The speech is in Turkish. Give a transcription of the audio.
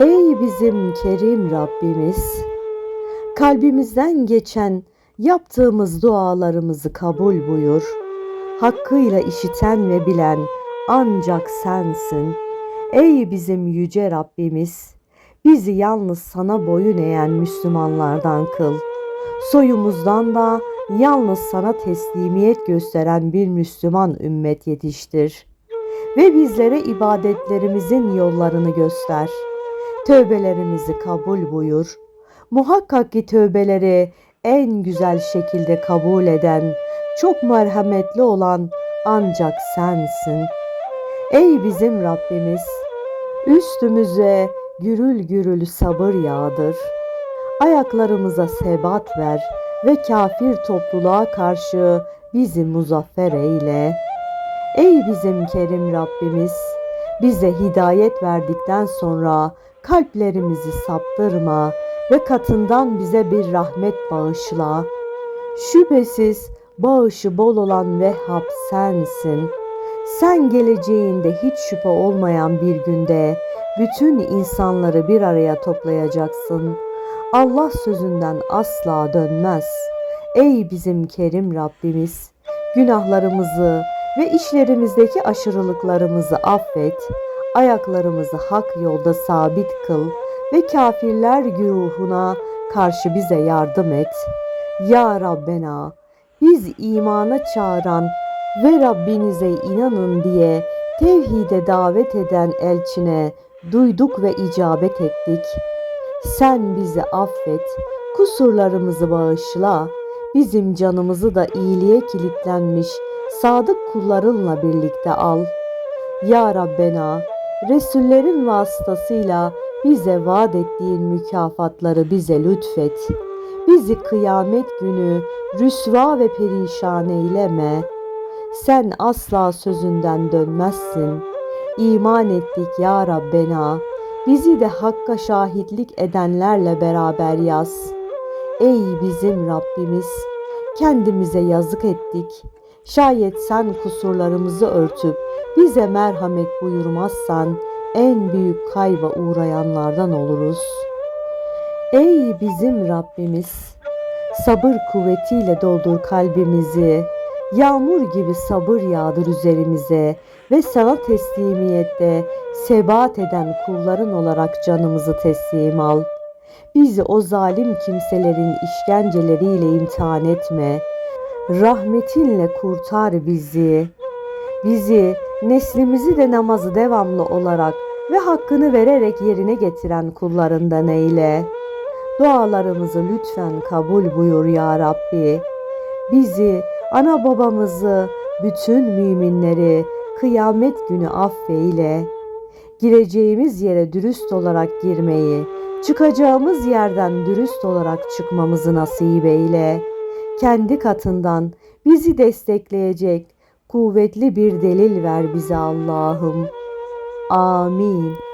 Ey bizim kerim Rabbimiz, kalbimizden geçen yaptığımız dualarımızı kabul buyur. Hakkıyla işiten ve bilen ancak sensin. Ey bizim yüce Rabbimiz, bizi yalnız sana boyun eğen Müslümanlardan kıl. Soyumuzdan da yalnız sana teslimiyet gösteren bir Müslüman ümmet yetiştir. Ve bizlere ibadetlerimizin yollarını göster. Tövbelerimizi kabul buyur. Muhakkak ki tövbeleri en güzel şekilde kabul eden, çok merhametli olan ancak sensin. Ey bizim Rabbimiz, üstümüze gürül gürül sabır yağdır. Ayaklarımıza sebat ver ve kafir topluluğa karşı bizi muzaffer eyle. Ey bizim kerim Rabbimiz, bize hidayet verdikten sonra kalplerimizi saptırma ve katından bize bir rahmet bağışla. Şüphesiz bağışı bol olan Vehhab sensin. Sen geleceğinde hiç şüphe olmayan bir günde bütün insanları bir araya toplayacaksın. Allah sözünden asla dönmez. Ey bizim kerim Rabbimiz, günahlarımızı ve işlerimizdeki aşırılıklarımızı affet. Ayaklarımızı hak yolda sabit kıl ve kafirler güruhuna karşı bize yardım et. Ya Rabbena, biz imana çağıran ve Rabbinize inanın diye tevhide davet eden elçine duyduk ve icabet ettik. Sen bizi affet, kusurlarımızı bağışla, bizim canımızı da iyiliğe kilitlenmiş sadık kullarınla birlikte al. Ya Rabbena, Resullerin vasıtasıyla bize vaat ettiğin mükafatları bize lütfet. Bizi kıyamet günü rüsva ve perişan eyleme. Sen asla sözünden dönmezsin. İman ettik ya Rabbena. Bizi de hakka şahitlik edenlerle beraber yaz. Ey bizim Rabbimiz, kendimize yazık ettik. Şayet sen kusurlarımızı örtüp bize merhamet buyurmazsan en büyük kayba uğrayanlardan oluruz. Ey bizim Rabbimiz, sabır kuvvetiyle doldur kalbimizi. Yağmur gibi sabır yağdır üzerimize ve sana teslimiyette sebat eden kulların olarak canımızı teslim al. Bizi o zalim kimselerin işkenceleriyle imtihan etme. Rahmetinle kurtar bizi. Bizi, neslimizi de namazı devamlı olarak ve hakkını vererek yerine getiren kullarından eyle. Dualarımızı lütfen kabul buyur ya Rabbi. Bizi, ana babamızı, bütün müminleri kıyamet günü affeyle. Gireceğimiz yere dürüst olarak girmeyi, çıkacağımız yerden dürüst olarak çıkmamızı nasip eyle. Kendi katından bizi destekleyecek kuvvetli bir delil ver bize Allah'ım. Amin.